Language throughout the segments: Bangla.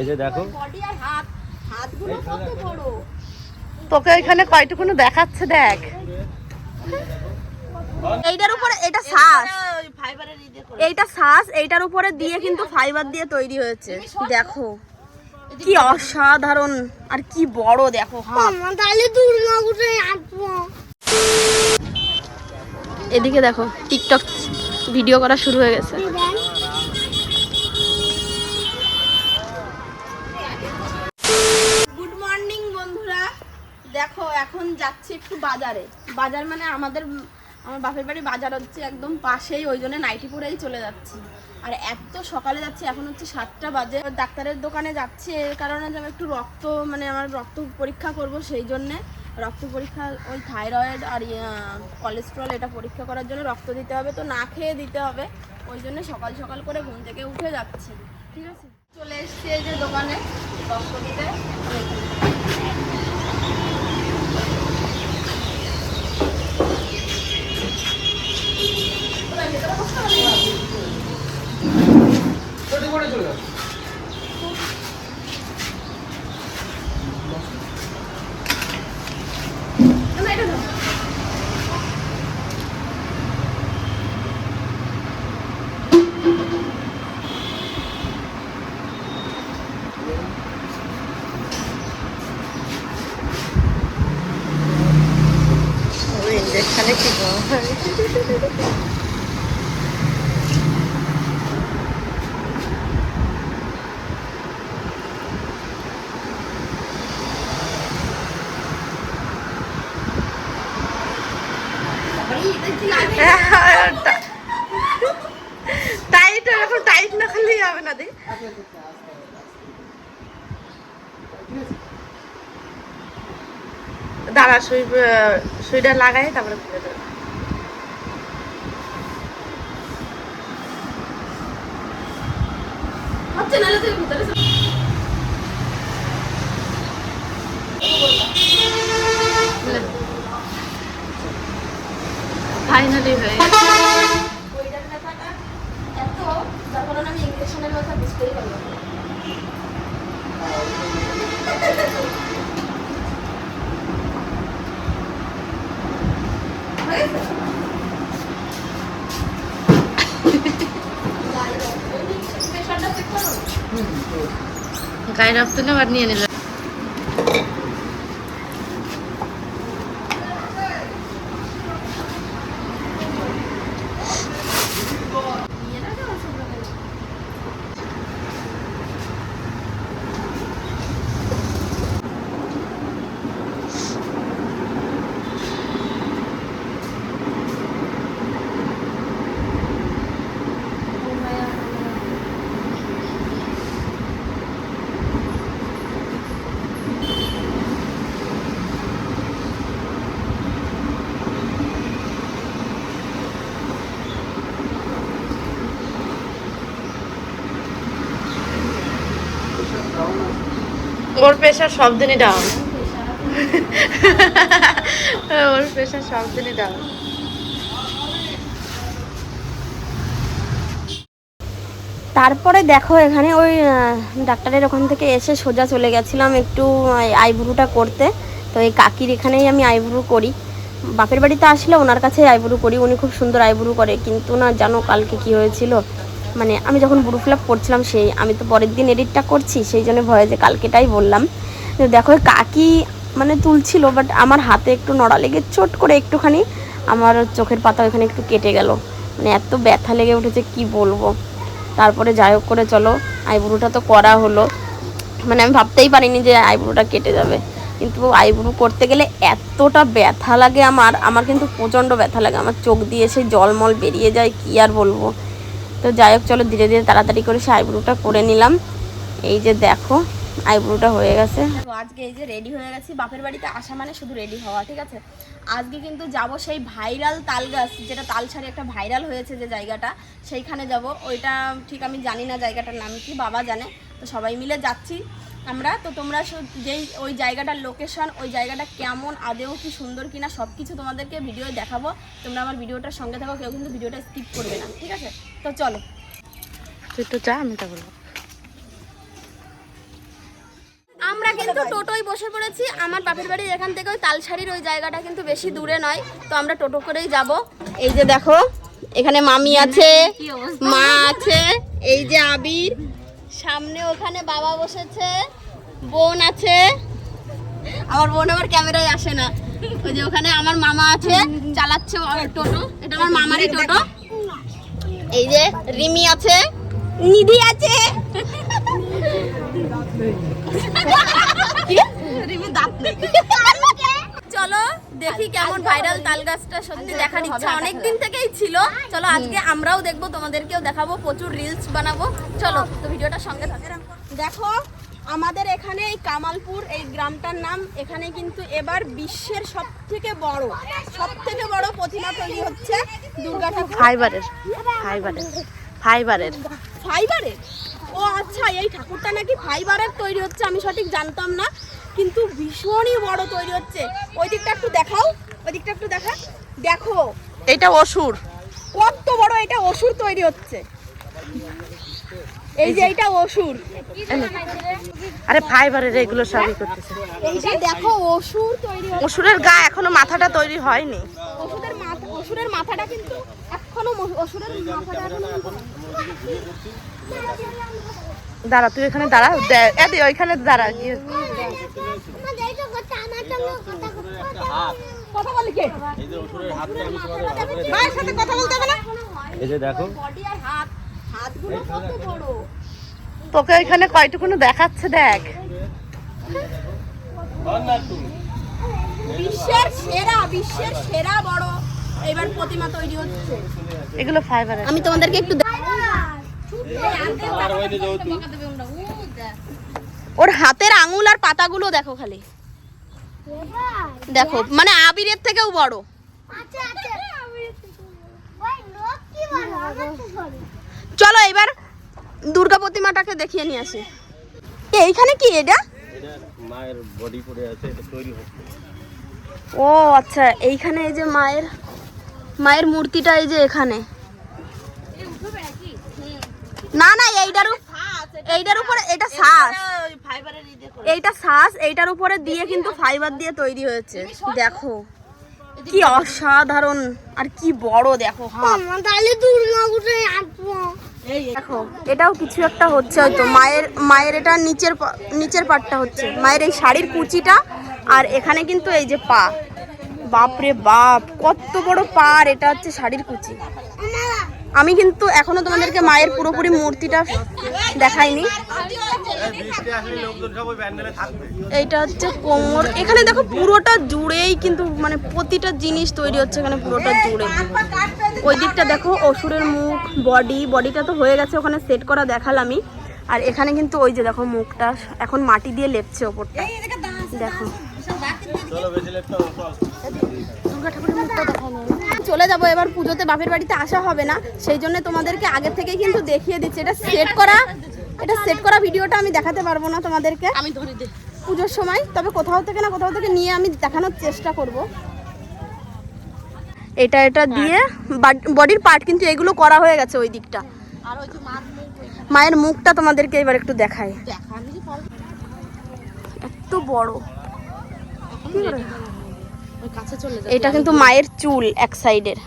এই যে দেখো। বডি আর হাত হাতগুলো কত বড়? তোকে এখানে কয়টুকুনো দেখাচ্ছে দেখ। এইটার উপরে এটা শ্বাস। ইয়ে এইটা শ্বাস এইটার উপরে দিয়ে কিন্তু ফাইবার দিয়ে তৈরি হয়েছে। দেখো কি অসাধারণ আর কি বড় দেখো এদিকে দেখো টিকটক ভিডিও করা শুরু হয়ে গেছে গুড মর্নিং বন্ধুরা দেখো, এখন যাচ্ছি একটু বাজারে। বাজার মানে আমাদের, আমার বাপের বাড়ি বাজার হচ্ছে একদম পাশেই, ওই জন্য নাইটি পরেই চলে যাচ্ছি। আর এত সকালে যাচ্ছি, এখন হচ্ছে সাতটা বাজে। ডাক্তারের দোকানে যাচ্ছি, এর কারণে যে আমি একটু রক্ত মানে আমার রক্ত পরীক্ষা করব, সেই জন্যে। রক্ত পরীক্ষা, ওই থাইরয়েড আর কোলেস্ট্রল এটা পরীক্ষা করার জন্য রক্ত দিতে হবে, তো না খেয়ে দিতে হবে। ওই জন্য সকাল সকাল করে ঘুম থেকে উঠে যাচ্ছি। ঠিক আছে? চলে এসছি এই যে দোকানে, রক্ত দিতে ইঞ্জেকশনে কি গো? টাইট এখন টাইট না দেখ দাঁড়া সুই সুইটা লাগাই তারপরে খুলে দেবো। ফাইনালি হয়ে গেছে ওইটার ব্যথাটা এত যার কারণে আমি ইঞ্জেকশনের কথা বুঝতেই পারলাম না। হয়েছে? যাই হোক, ওই যে প্রেশারটা চেক করো না? গায়ে রক্ত তুলে আবার নিয়ে নিল ওর প্রেশার সব দিনই ডাউন ওর প্রেশার সব দিনই ডাউন তারপরে দেখো এখানে ওই ডাক্তারের ওখান থেকে এসে সোজা চলে গেছিলাম একটু আইব্রুটা করতে। তো এই কাকির এখানেই আমি আইব্রু করি। বাপের বাড়িতে আসলে ওনার কাছেই আইব্রু করি। উনি খুব সুন্দর আইব্রু করে। কিন্তু না জানো কালকে কি হয়েছিল? মানে আমি যখন ব্রু ফিল করছিলাম সেই, আমি তো পরের দিন এডিটটা করছি, সেই জন্য ভয়ে যে কালকেটাই বললাম। দেখো কাকি মানে তুলছিল বাট আমার হাতে একটু নড়া লেগে চট করে একটুখানি আমার চোখের পাতা ওখানে একটু কেটে গেল। মানে এত ব্যথা লেগে উঠেছে, কি বলব? তারপরে যাই হোক করে চলো, আইব্রুটা তো করা হলো। মানে আমি ভাবতেই পারিনি যে আইব্রুটা কেটে যাবে। কিন্তু আইব্রু করতে গেলে এতটা ব্যথা লাগে আমার আমার কিন্তু প্রচণ্ড ব্যথা লাগে। আমার চোখ দিয়ে সেই জলমল বেরিয়ে যায়, কি আর বলব? তো যাই হোক, চলো ধীরে ধীরে তাড়াতাড়ি করে সে আইব্রোটা করে নিলাম। এই যে দেখো, আইব্রোটা হয়ে গেছে। আজকে এই যে রেডি হয়ে গেছি, বাপের বাড়িতে আসা মানে শুধু রেডি হওয়া, ঠিক আছে? আজকে কিন্তু যাব সেই ভাইরাল তাল গাছ, যেটা তালসারি একটা ভাইরাল হয়েছে যে জায়গাটা, সেইখানে যাব। ওইটা ঠিক আমি জানি না জায়গাটার নাম কি, বাবা জানে। তো সবাই মিলে যাচ্ছি। আমরা? তো তোমরা যেই ওই জায়গাটার লোকেশন ওই জায়গাটা কেমন আদেও কি সুন্দর কিনা সব কিছু তোমাদেরকে ভিডিও দেখাবো। তোমরা আমার ভিডিওটার সঙ্গে থাকো কেউ কিন্তু ভিডিওটা স্কিপ করবে না ঠিক আছে? তো চলো। তুই তো চা আমি তা বলব আমরা কিন্তু টোটোয় বসে পড়েছি। আমার বাপের বাড়ির এখান থেকে ওই তালসারির ওই জায়গাটা কিন্তু বেশি দূরে নয়। তো আমরা টোটো করেই যাব। এই যে দেখো এখানে মামি আছে মা আছে এই যে আবির সামনে ওখানে বাবা বসেছে বোন আছে। আমার বোন আবার ক্যামেরায় আসে না। ওই যে ওখানে আমার মামা আছে চালাচ্ছে টোটো। এটা আমার মামারই টোটো। এই যে রিমি আছে। নিধি আছে। চলো। দেখি কেমন ভাইরাল তাল গাছটা সত্যি দেখার ইচ্ছা অনেক দিন। থেকেই ছিল। চলো আজকে আমরাও দেখব তোমাদেরকেও দেখাবো প্রচুর রিলস বানাবো। চলো তো ভিডিওটা সঙ্গে দেখো আমাদের এখানে এই কামালপুর এই গ্রামটার নাম এখানে কিন্তু এবার বিশ্বের সব থেকে বড় সব থেকে বড় প্রতিমা তৈরি হচ্ছে দুর্গা ঠাকুর। ফাইবারের ফাইবারের ফাইবারের। ফাইবারের? ও আচ্ছা এই ঠাকুরটা নাকি ফাইবারের তৈরি হচ্ছে আমি সঠিক জানতাম না কিন্তু ভীষণই বড় তৈরি হচ্ছে। ওই দিকটা একটু দেখাও ওই দিকটা একটু দেখা। দেখো এটা অসুর। কত বড় এটা অসুর তৈরি হচ্ছে। এই যে এটা অসুর। আরে ফাইবারের এগুলো সবই করতেছে। এইটা দেখো অসুর তৈরি অসুরের গা এখনও মাথাটা তৈরি হয়নি। অসুরের মাথা অসুরের মাথাটা কিন্তু এখনও অসুরের মাথাটা এখনও দাঁড়া তুই এখানে দাঁড়া দে- এ ওইখানে দাঁড়া গিয়ে। কথা বলে কে? মায়ের সাথে কথা বলতে হবে না? এই যে দেখো। বডি আর হাত হাতগুলো কত বড়। তোকে ওইখানে কয়টুকুনো দেখাচ্ছে দেখ। বিশ্বের সেরা বিশ্বের সেরা বড়। এবার প্রতিমা তৈরি হচ্ছে। এগুলো ফাইবারের আমি তোমাদেরকে একটু ওর হাতের আঙুল আর পাতাগুলো দেখো খালি। দেখো মানে আবিরের থেকেও বড়। চলো এবার দুর্গা প্রতিমাটাকে দেখিয়ে নিয়ে আসি। এইখানে কি এটা? মায়ের বডি পড়ে আছে ও আচ্ছা এইখানে এই যে মায়ের মায়ের মূর্তিটা এই যে এখানে। না না এইটার এইটার উপরে এটা শ্বাস এইটা শ্বাস এইটার উপরে দিয়ে কিন্তু ফাইবার দিয়ে তৈরি হয়েছে। দেখো কি অসাধারণ আর কি বড় দেখো তাহলে দেখো এটাও কিছু একটা হচ্ছে হয়তো মায়ের মায়ের এটা নিচের নিচের পাটটা হচ্ছে। মায়ের এই শাড়ির কুচিটা আর এখানে কিন্তু এই যে পা। বাপরে বাপ কত বড় পা আর এটা হচ্ছে শাড়ির কুচি। আমি কিন্তু এখনও তোমাদেরকে মায়ের পুরোপুরি মূর্তিটা দেখাইনি। এইটা হচ্ছে কোমর। এখানে দেখো পুরোটা জুড়েই কিন্তু মানে প্রতিটা জিনিস তৈরি হচ্ছে এখানে পুরোটা জুড়ে। ওই দিকটা দেখো, অসুরের মুখ বডি বডিটা তো হয়ে গেছে, ওখানে সেট করা দেখালামই। আর এখানে কিন্তু ওই যে দেখো মুখটা, এখন মাটি দিয়ে লেপছে ওপরটা। দেখো। চলো করো চল। চলে যাব। এবার পুজোতে বাপের বাড়িতে আসা হবে না। সেই জন্য তোমাদেরকে আগে থেকে কিন্তু দেখিয়ে দিচ্ছি। এটা সেট করা এটা সেট করা ভিডিওটা আমি দেখাতে পারব না তোমাদেরকে। আমি ধরে পুজোর সময় তবে কোথাও থেকে না কোথাও থেকে নিয়ে আমি দেখানোর চেষ্টা করব। এটা এটা দিয়ে বডির পার্ট কিন্তু এগুলো করা হয়ে গেছে ওই দিকটা। আর ওই যে মাছ মায়ের মুখটা তোমাদেরকে এবার একটু দেখায় এত বড় কি করে? ওই কাছে চলে যা এটা কিন্তু মায়ের চুল এক সাইডের।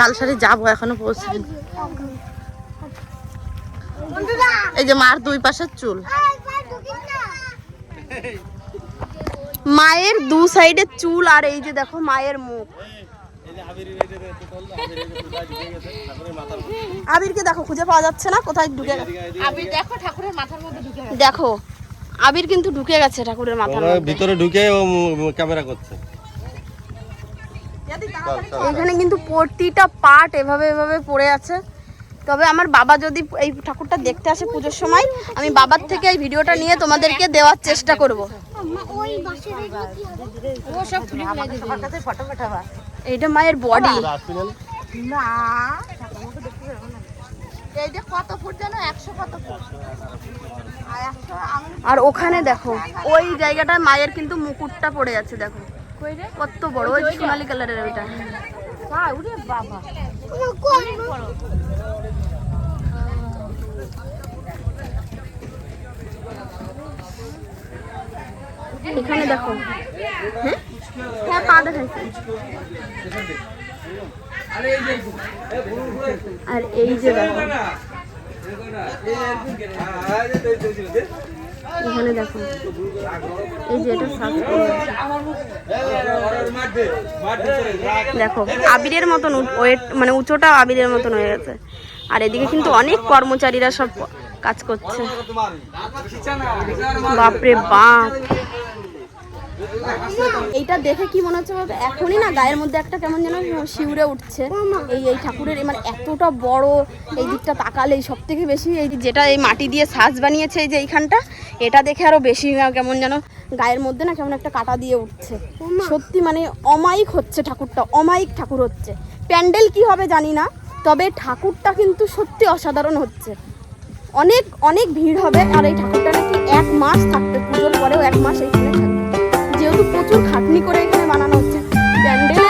তালসারি যাব, এখনও পৌঁছাইনি বন্ধুরা এই যে মার দুই পাশের চুল। মায়ের দু সাইডের চুল আর এই যে দেখো মায়ের মুখ। আবিরকে দেখো খুঁজে পাওয়া যাচ্ছে না কোথায় ঢুকে দেখো ঠাকুরের মাথার মধ্যে ঢুকে দেখো আবির কিন্তু ঢুকে গেছে ঠাকুরের মাথার মধ্যে। ভিতরে ঢুকে ও ক্যামেরা করছে। এখানে কিন্তু প্রতিটা পার্ট এভাবে এভাবে পড়ে আছে। তবে আমার বাবা যদি এই ঠাকুরটা দেখতে আসে পুজোর সময় আমি বাবার থেকে এই ভিডিওটা নিয়ে তোমাদেরকে দেওয়ার চেষ্টা করব। এইটা মায়ের বডি না? আর একশো আর ওখানে দেখো ওই জায়গাটায় মায়ের কিন্তু মুকুটটা পড়ে আছে দেখো। কত বড় ওই সোনালি কালারের ওইটা। এখানে দেখো। হ্যাঁ? হ্যাঁ পা দেখাইছে। আর এই যে এখানে দেখো, এই যে এটা দেখো, আবিরের মতন ওয়েট মানে উঁচোটা আবিরের মতন হয়ে গেছে। আর এদিকে কিন্তু অনেক কর্মচারীরা সব কাজ করছে। বাপরে বাপ। এইটা দেখে কি মনে হচ্ছে বলতো? এখনই না গায়ের মধ্যে একটা কেমন যেন শিউরে উঠছে। এই এই ঠাকুরের মানে এতটা বড় এই দিকটা তাকালেই সব থেকে বেশি এই যেটা এই মাটি দিয়ে সাজ বানিয়েছে এই যে এইখানটা, এটা দেখে আরও বেশি কেমন যেন গায়ের মধ্যে না কেমন একটা কাটা দিয়ে উঠছে। সত্যি মানে অমায়িক হচ্ছে ঠাকুরটা, অমায়িক ঠাকুর হচ্ছে। প্যান্ডেল কি হবে জানি না, তবে ঠাকুরটা কিন্তু সত্যি অসাধারণ হচ্ছে। অনেক অনেক ভিড় হবে আর এই ঠাকুরটা নাকি এক মাস থাকবে, পুজোর পরেও এক মাস এইখানে যেহেতু প্রচুর খাটনি করে এখানে বানানো হচ্ছে। প্যান্ডেলের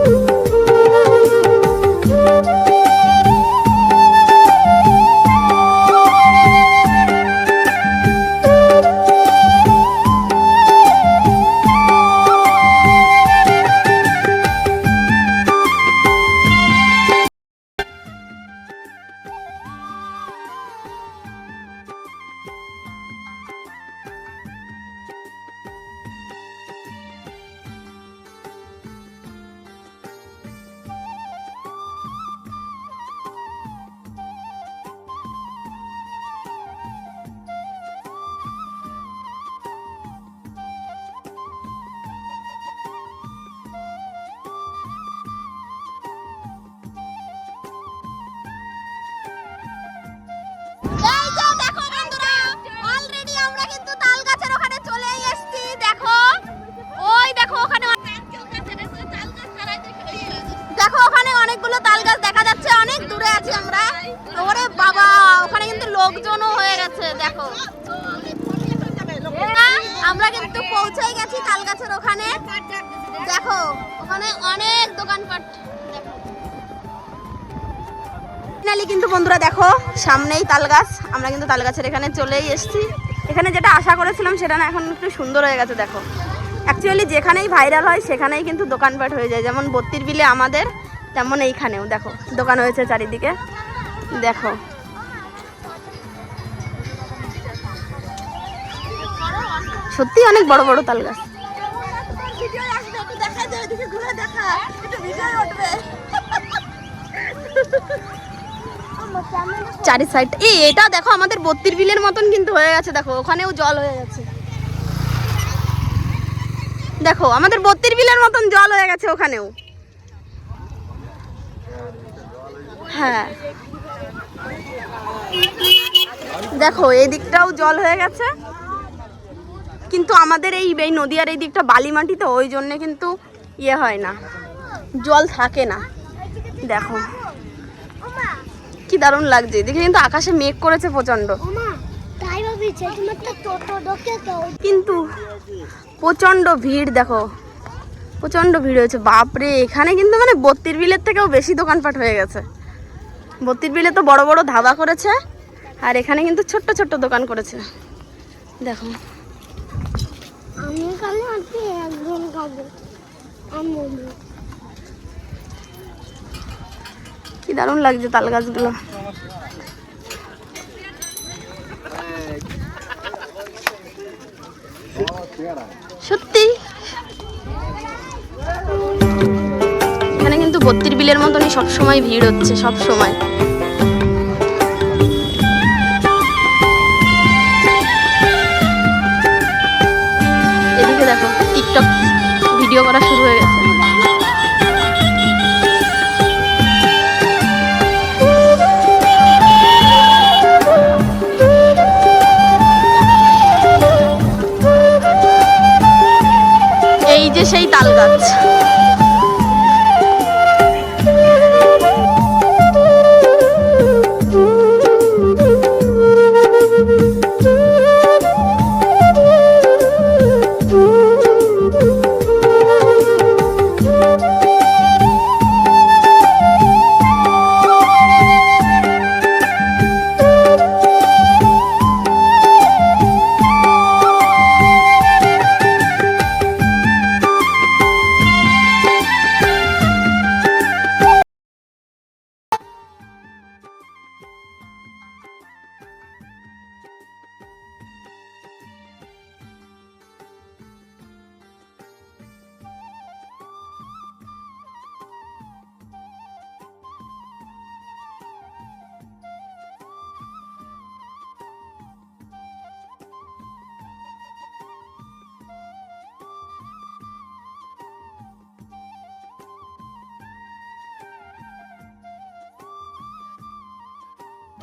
এই গাছের ওখানে? দেখো, ওখানে অনেক দোকানপাট। কিন্তু বন্ধুরা দেখো, সামনেই তাল গাছ আমরা কিন্তু তাল গাছের এখানে চলেই এসেছি। এখানে যেটা আশা করেছিলাম সেটা না, এখন একটু সুন্দর হয়ে গেছে, দেখো। অ্যাকচুয়ালি যেখানেই ভাইরাল হয়, সেখানেই কিন্তু দোকানপাট হয়ে যায়। যেমন বত্রির বিলে আমাদের, তেমন এইখানেও, দেখো। দোকান হয়েছে চারিদিকে। দেখো। সত্যি অনেক বড় বড় তাল গাছ চারি সাইড এই, এটা দেখো, আমাদের বত্রির বিলের মতন কিন্তু হয়ে গেছে, দেখো, ওখানেও জল হয়ে গেছে। দেখো, আমাদের বত্রির বিলের মতন জল হয়ে গেছে ওখানেও। হ্যাঁ। দেখো এই দিকটাও জল হয়ে গেছে। কিন্তু আমাদের এই এই নদীয়ার এই দিকটা বালি মাটি তো ওই জন্যে কিন্তু ইয়ে হয় না। জল থাকে না। দেখো। কি দারুণ লাগছে। এদিকে কিন্তু আকাশে মেঘ করেছে তো কিন্তু প্রচণ্ড ভিড় দেখো। প্রচণ্ড ভিড় হয়েছে। বাপরে এখানে কিন্তু মানে বত্রির বিলের থেকেও বেশি দোকানপাট হয়ে গেছে। বত্রির বিলে তো বড় বড় ধাবা করেছে আর এখানে কিন্তু ছোট্ট ছোট্ট দোকান করেছে। দেখো। আজকে একজন খাব আমি কি দারুণ লাগছে তাল গাছগুলো। সত্যি? এখানে কিন্তু বত্রির বিলের মতনই সবসময় ভিড় হচ্ছে সব সময় ভিডিও করা শুরু হয়ে গেছে। এই যে সেই তাল গাছ।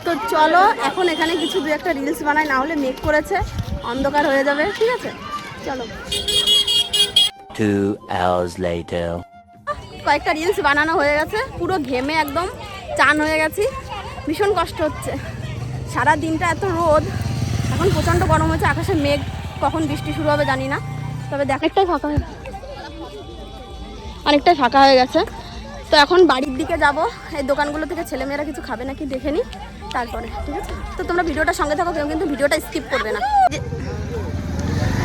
তো চলো এখন এখানে কিছু দু একটা রিলস বানাই না হলে মেক করেছে অন্ধকার হয়ে যাবে ঠিক আছে? চলো। কয়েকটা রিলস বানানো হয়ে গেছে পুরো ঘেমে একদম চান হয়ে গেছি। ভীষণ কষ্ট হচ্ছে। সারা দিনটা এত রোদ এখন প্রচণ্ড গরম হচ্ছে আকাশে মেঘ কখন বৃষ্টি শুরু হবে জানি না। তবে দেখ একটাই ফাঁকা হয়ে অনেকটাই ফাঁকা হয়ে গেছে। তো এখন বাড়ির দিকে যাব এই দোকানগুলো থেকে ছেলেমেয়েরা কিছু খাবে নাকি দেখে নিই তারপরে তো তোমরা ভিডিওটা সঙ্গে থাকো, কেউ কিন্তু ভিডিওটা স্কিপ করবে না।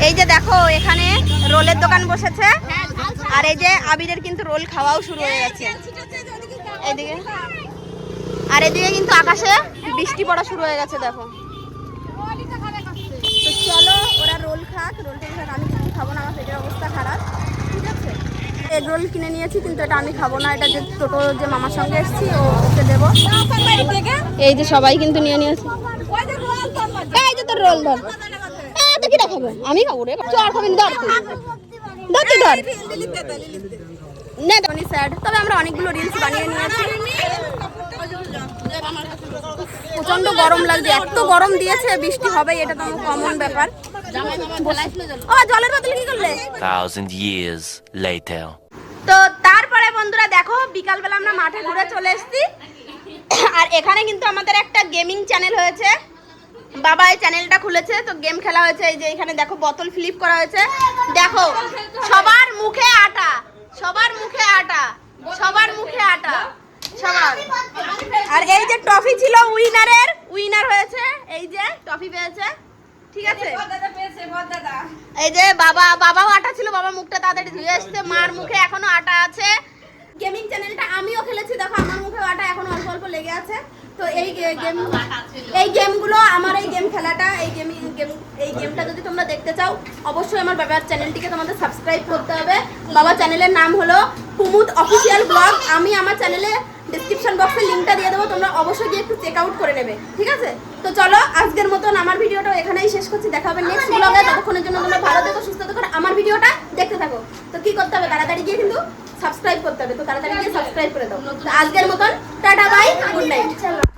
এই যে দেখো, এখানে রোলের দোকান বসেছে। আর এই যে আবিরের কিন্তু রোল খাওয়াও শুরু হয়ে গেছে। এইদিকে। আর এদিকে কিন্তু আকাশে বৃষ্টি পড়া শুরু হয়ে গেছে, দেখো। তো চলো, ওরা রোল খাক। রোল খাক আমি কিছু খাব না, আমার পেটের অবস্থা খারাপ। এগ রোল কিনে নিয়েছি কিন্তু এটা আমি খাব না। এটা যে টোটো যে মামার সঙ্গে এসেছি ও ওকে দেবো। এই যে সবাই কিন্তু নিয়ে নিয়েছে। এই যে তোর রোল ধর। তো কিটা খাবে? আমি খাব রে। চল খাবি ধর। ধর তুই ধর। না স্যাড তবে আমরা অনেকগুলো রিলস বানিয়ে নিয়েছি। প্রচণ্ড গরম লাগছে। এত গরম দিয়েছে বৃষ্টি হবে এটা তো কমন ব্যাপার। ও জলের বোতল কি করলে? Thousand years later. তো তারপরে বন্ধুরা দেখো, বিকালবেলা আমরা মাঠে ঘুরে চলে এসেছি। আর এখানে কিন্তু আমাদের একটা গেমিং চ্যানেল হয়েছে। বাবা এই চ্যানেলটা খুলেছে, তো গেম খেলা হয়েছে। এই যে এখানে দেখো, বোতল ফ্লিপ করা হয়েছে। দেখো, সবার মুখে আটা, সবার মুখে আটা, সবার মুখে আটা, সবার। আর এই যে ট্রফি ছিল উইনারের, উইনার হয়েছে, এই যে ট্রফি পেয়েছে। ঠিক আছে? এই যে বাবা বাবাও আটা ছিল বাবা মুখটা তাড়াতাড়ি ধুয়ে এসছে। মার মুখে এখনও আটা আছে। গেমিং চ্যানেলটা আমিও খেলেছি দেখো আমার মুখে আটা এখনও অল্প অল্প লেগে আছে। তো এই গেম এই গেমগুলো আমার এই গেম খেলাটা এই গেমিং গেম এই গেমটা যদি তোমরা দেখতে চাও অবশ্যই আমার বাবার চ্যানেলটিকে তোমাদের সাবস্ক্রাইব করতে হবে। বাবা চ্যানেলের নাম হলো কুমুদ অফিসিয়াল ব্লগ আমি আমার চ্যানেলে ডিসক্রিপশন বক্সে লিঙ্কটা দিয়ে দেবো তোমরা অবশ্যই গিয়ে একটু চেক আউট করে নেবে। ঠিক আছে? তো চলো আজকের মতন আমার ভিডিওটা এখানেই শেষ করছি। দেখা হবে নেক্সট ব্লগে ততক্ষণের জন্য তোমরা ভালো থেকো সুস্থ থেকো। আমার ভিডিওটা দেখতে থাকো। তো কি করতে হবে? তাড়াতাড়ি গিয়ে কিন্তু সাবস্ক্রাইব করতে হবে। তো তাড়াতাড়ি গিয়ে সাবস্ক্রাইব করে দাও। তো আজকের মতন টাটা বাই গুড নাইট